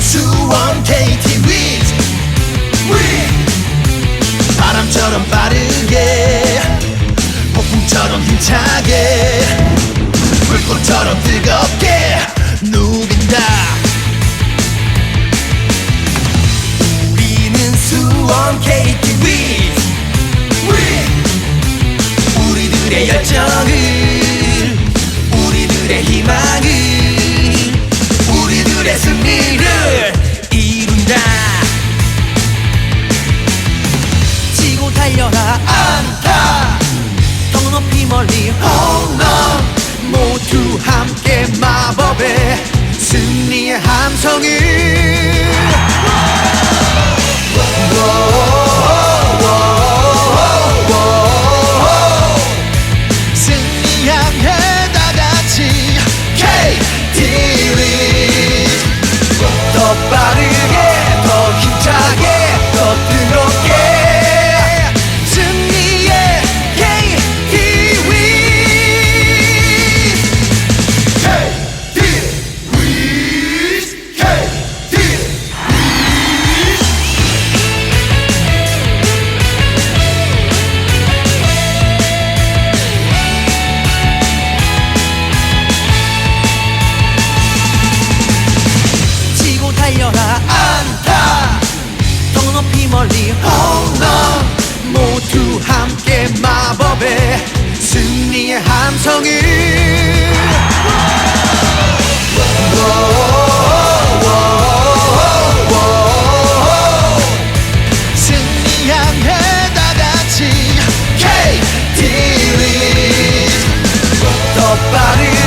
수원 KT 위즈 위. 바람처럼 빠르게 폭풍처럼 힘차게 불꽃처럼 뜨겁게 누빈다. 우리는 수원 KT 위즈 위. 우리들의 열정을 우리들의 희망을 달려라. 안타. 더 높이 멀리. 홈런 정이 승리하며 다 같이 KTV 더 빠르게